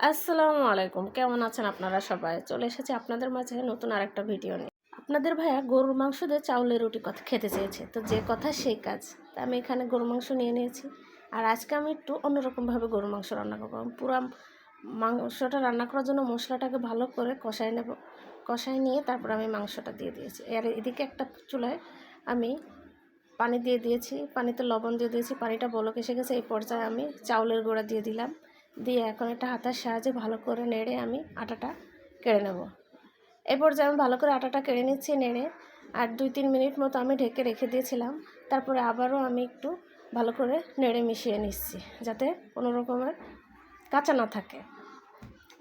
আসসালামু আলাইকুম। কেমন আছেন আপনারা সবাই? চলে এসেছি আপনাদের মাঝে নতুন আরেকটা ভিডিও নিয়ে। আপনাদের ভাইয়া গরুর মাংস দিয়ে চাউলের রুটি কথা খেতে চেয়েছে। তো যে কথা সেই কাজ। তা আমি এখানে গরুর মাংস নিয়ে নিয়েছি। আর আজকে আমি একটু অন্যরকমভাবে গরুর মাংস রান্না করব। পুরো মাংসটা রান্না করার জন্য মশলাটাকে ভালো করে কষাই নেব। কষাই নিয়ে তারপর আমি মাংসটা দিয়ে দিয়েছি। আর এদিকে একটা চুলায় আমি পানি দিয়ে দিয়েছি। পানিতে লবণ দিয়ে দিয়েছি। পানিটা বলক এসে গেছে। এই পর্যায়ে আমি চাউলের গুঁড়া দিয়ে দিলাম। দিয়ে এখন একটা হাতার সাহায্যে ভালো করে নেড়ে আমি আটাটা কেড়ে নেব। এরপর পর্যায়ে আমি ভালো করে আটাটা কেড়ে নিচ্ছি নেড়ে, আর দুই তিন মিনিট মতো আমি ঢেকে রেখে দিয়েছিলাম। তারপরে আবারও আমি একটু ভালো করে নেড়ে মিশিয়ে নিচ্ছি যাতে কোনো রকমের কাঁচা না থাকে।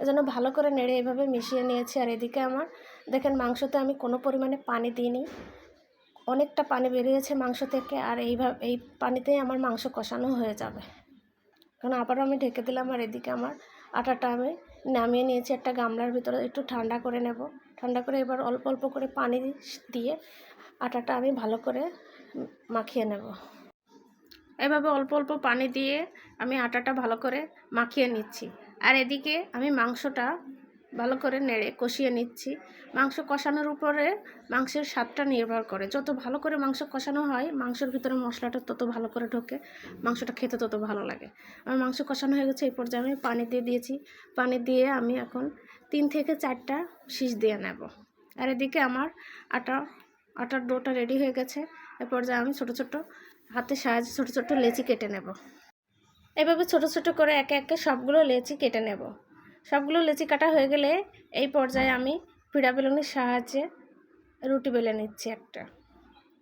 এজন্য ভালো করে নেড়ে এভাবে মিশিয়ে নিয়েছি। আর এদিকে আমার দেখেন মাংসতে আমি কোনো পরিমাণে পানি দিইনি। অনেকটা পানি বেরিয়েছে মাংস থেকে, আর এইভাবে এই পানিতেই আমার মাংস কষানো হয়ে যাবে। কারণ আবারও আমি ঢেকে দিলাম আর এদিকে আমার আটাটা আমি নামিয়ে নিয়েছি একটা গামলার ভিতরে, একটু ঠান্ডা করে নেব। ঠান্ডা করে এবার অল্প অল্প করে পানি দিয়ে আটাটা আমি ভালো করে মাখিয়ে নেব। এভাবে অল্প অল্প পানি দিয়ে আমি আটাটা ভালো করে মাখিয়ে নিচ্ছি। আর এদিকে আমি মাংসটা ভালো করে নেড়ে কষিয়ে নিচ্ছি। মাংস কষানোর উপরে মাংসের স্বাদটা নির্ভর করে। যত ভালো করে মাংস কষানো হয়, মাংসের ভিতরে মশলাটা তত ভালো করে ঢোকে, মাংসটা খেতে তত ভালো লাগে। আমার মাংস কষানো হয়ে গেছে, এই পর্যায়ে আমি পানি দিয়ে দিয়েছি। পানি দিয়ে আমি এখন তিন থেকে চারটা শীষ দিয়ে নেব। আর এদিকে আমার আটা, আটার ডোটা রেডি হয়ে গেছে। এ পর্যায়ে আমি ছোটো ছোটো হাতের সাহায্যে ছোটো ছোটো লেচি কেটে নেব। এভাবে ছোটো ছোটো করে একে একে সবগুলো লেচি কেটে নেব। সবগুলো লেচি কাটা হয়ে গেলে এই পর্যায়ে আমি পিড়া বেলুনের সাহায্যে রুটি বেলে নিচ্ছি একটা।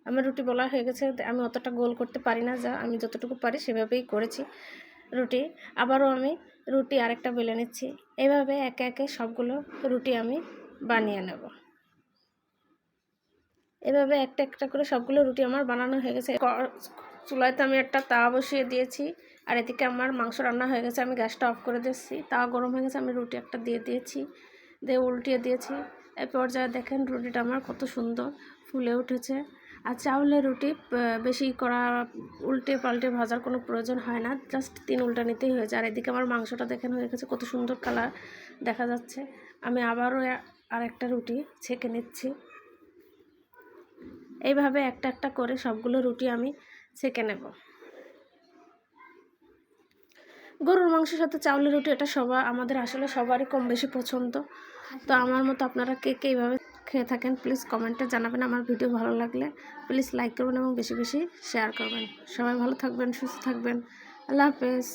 আমার রুটি বলা হয়ে গেছে আমি অতটা গোল করতে পারি না, যা আমি যতটুকু পারি সেভাবেই করেছি রুটি। আবারও আমি রুটি আরেকটা বেলে নিচ্ছি। এইভাবে একে একে সবগুলো রুটি আমি বানিয়ে নেব। এভাবে একটা একটা করে সবগুলো রুটি আমার বানানো হয়ে গেছে। চুলায় তো আমি একটা তাওয়া বসিয়ে দিয়েছি। আর এদিকে আমার মাংস রান্না হয়ে গেছে, আমি গ্যাসটা অফ করে দিচ্ছি তাওয়া গরম হয়ে গেছে, আমি রুটি একটা দিয়ে দিয়েছি, দিয়ে উল্টিয়ে দিয়েছি। এই পর্যায়ে দেখেন রুটিটা আমার কত সুন্দর ফুলে উঠেছে। আর চাউলের রুটি বেশি করা উল্টে পাল্টে ভাজার কোনো প্রয়োজন হয় না, জাস্ট তিন উল্টা নিতেই হয়ে যায়। আর এদিকে আমার মাংসটা দেখেন হয়ে গেছে, কত সুন্দর কালার দেখা যাচ্ছে। আমি আবারও আরেকটা রুটি ছেঁকে নিচ্ছি। এইভাবে একটা একটা করে সবগুলো রুটি আমি ছেঁকে নেব। গরুর মাংসের সাথে চাউলের রুটি এটা সবার, আমাদের আসলে সবারই কম বেশি পছন্দ। তো আমার মতো আপনারা কে কে এইভাবে খেয়ে থাকেন প্লিজ কমেন্টে জানাবেন। আমার ভিডিও ভালো লাগলে প্লিজ লাইক করবেন এবং বেশি বেশি শেয়ার করবেন। সবাই ভালো থাকবেন, সুস্থ থাকবেন। আল্লাহ হাফেজ।